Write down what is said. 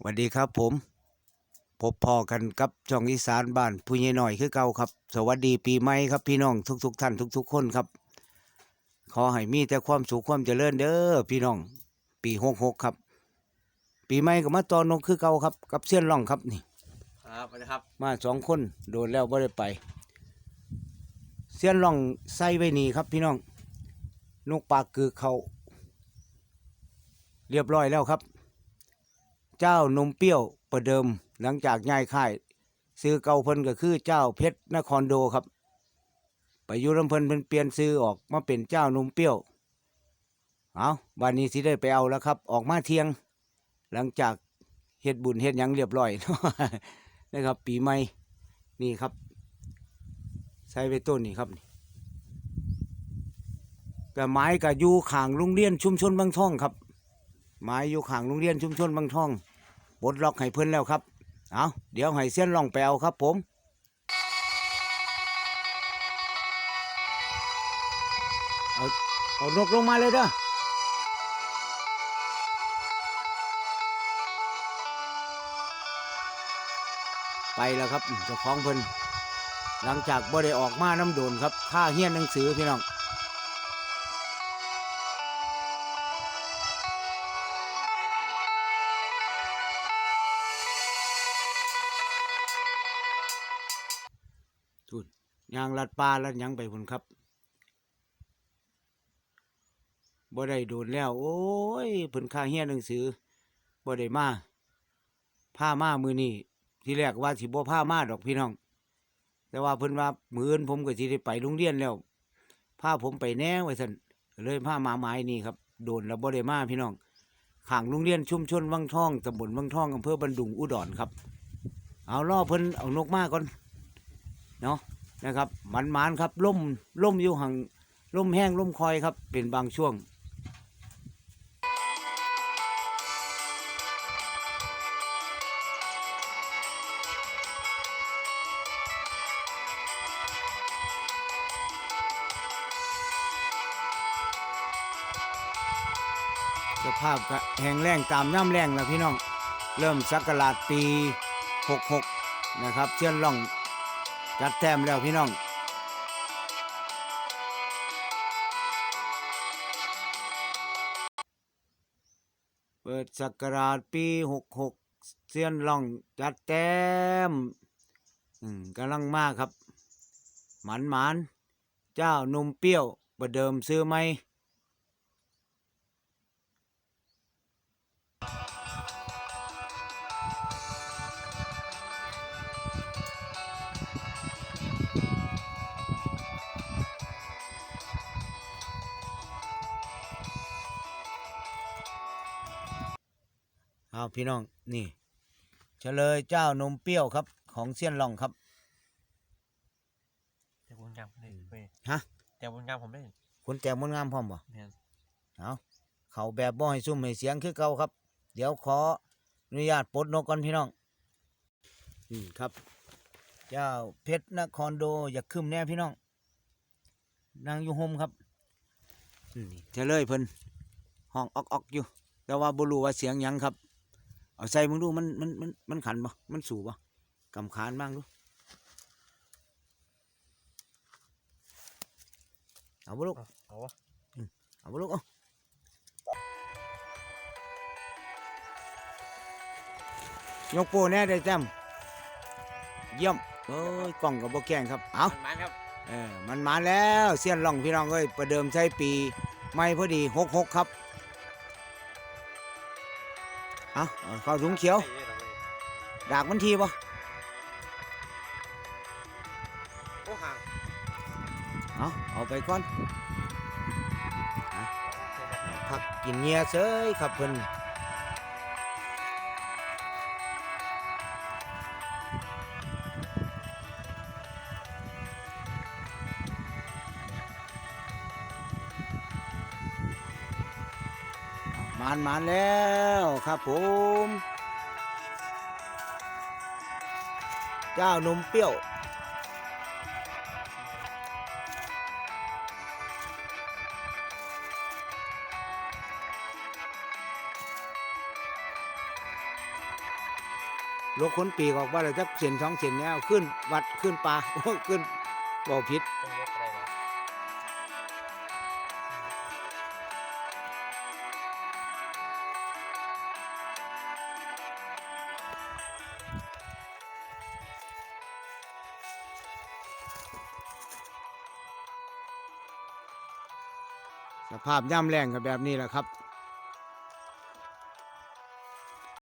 สวัสดีครับผม พบพอกันกับช่องอีสานบ้านผู้ใหญ่หน่อยคือเก่าครับ สวัสดีปีใหม่ครับพี่น้องทุกๆท่านทุก ๆ คนครับ ขอให้มีแต่ความสุขความเจริญเด้อพี่น้อง ปีหกหกครับ ปีใหม่ก็มาตอนนกคือเก่าครับ กับเสี้ยนร่องครับนี่ ครับสวัสดีครับมาสองคนโดนแล้วไ่ได้ไป เสี้ยนร่องใส่ไว้นี่ครับ พี่น้องนกปากคือเขาเรียบร้อยแล้วครับ เจ้านมเปรี้ยวประเดิมหลังจากย้ายค่าย ซื้อเก่าเพิ่นก็คือเจ้าเพชรนครโดครับ ไปอยู่ลำเพิ่นเพิ่นเปลี่ยนซื้อออกมาเป็นเจ้านมเปรี้ยวเอาวันนี้สิได้ไปเอาแล้วครับ ออกมาเที่ยง หลังจากเฮ็ดบุญเฮ็ดหยังเรียบร้อยนะครับ ปีใหม่นี่ครับใส่ไปต้นนี่ครับนี่ก็ไม้ก็อยู่ข้างโรงเรียนชุมชนบางท่องครับ ไม้อยู่ข้างโรงเรียนชุมชนบางท่อง บดล็อกให้เพิ่นแล้วครับ เอาเดี๋ยวให้เส้นล่องไปเอาครับผมเอาเอานกลงมาเลยเด้อไปแล้วครับเจ้าของเพิ่นหลังจากบ่ได้ออกมาน้ำโดนครับค่าเฮียนหนังสือพี่น้อง ยางลัดปลาลัดยังไปพุ่นครับบ่ได้โดนแล้ว โอ้ยเพิ่นค่าเฮียนหนังสือบ่ได้มาผ้ามามือนี่ที่แรกว่าสิบ่ผ้ามาดอกพี่น้อง แต่ว่าเพิ่นว่ามือนผมก็สิได้ไปโรงเรียนแล้วพาผมไปแหน่ว่าซั่นเลยพามาไม้นี่ครับ โดนแล้วบ่ได้มาพี่น้องข้างโรงเรียนชุมชนวังท่องตำบลวังท่องอำเภอบันดุงอุดรครับ เอาล่อเพิ่นเอานกมาก่อนเนาะ นะครับมันมานครับล่มล่มอยู่ห่างล่มแห้งล่มคอยครับ เป็นบางช่วงสภาพก็แห้งแล้งตามน้ำแรงแล้วพี่น้อง เริ่มสักราชปี 66 นะครับเชื่อนล่อง จัดแต้มแล้วพี่น้องเปิดสักราชปีหกหกเซียนล่องจัดแต้มอืมกำลังมากครับ หมันหมันเจ้านุ่มเปรี้ยวประเดิมซื้อไหม เอาพี่น้องนี่เฉลยเจ้านมเปรี้ยวครับ ของเซียนหล่องครับแต่บุญงามผมได้เว้ยฮะแต่บุญงามผมได้คุณแจกมนต์งามพร้อมบ่เนี่ยเอาเขาแบบบ่ให้ซุ่มให้เสียงคือเก่าครับ เดี๋ยวขออนุญาตปลดนกก่อนพี่น้องอืมครับ เจ้าเพชรนครโดอย่าคึมแน่พี่น้องนางอยู่โฮมครับอืมเฉลยเพิ่นห้องออกออกๆอยู่ แต่ว่าบ่รู้ว่าเสียงหยังครับ เอาใส่มึงดูมันมันมันมันขันบ่มันสูบ่กำขานบ้างดูเอาบ่ลูกเอาวะเอาบ่ลูกเอายกโป้แน่ได้แจมเยี่ยมเอ้ยกล้องกับบ่แกล้งครับ เอามันครับเออมันมาแล้วเสี้ยนล่องพี่น้องเอ้ยประเดิมใช้ปี ไม่พอดีหกหกครับ เอาเอาเข้าถุงเขียว ดากมันทีบ่โอ้ห่างเอาเอาไปก่อนพักกินเงียเสยครับเพิ่น มานมานแล้วครับผม เจ้านมเปรี้ยว ลกขนปีกออกว่าเลยจะเสียนสองเสียนเนี้ยขึ้นวัดขึ้นปลาขึ้นบ่อพิษ สภาพย่ำแรงกับแบบนี้แหละครับ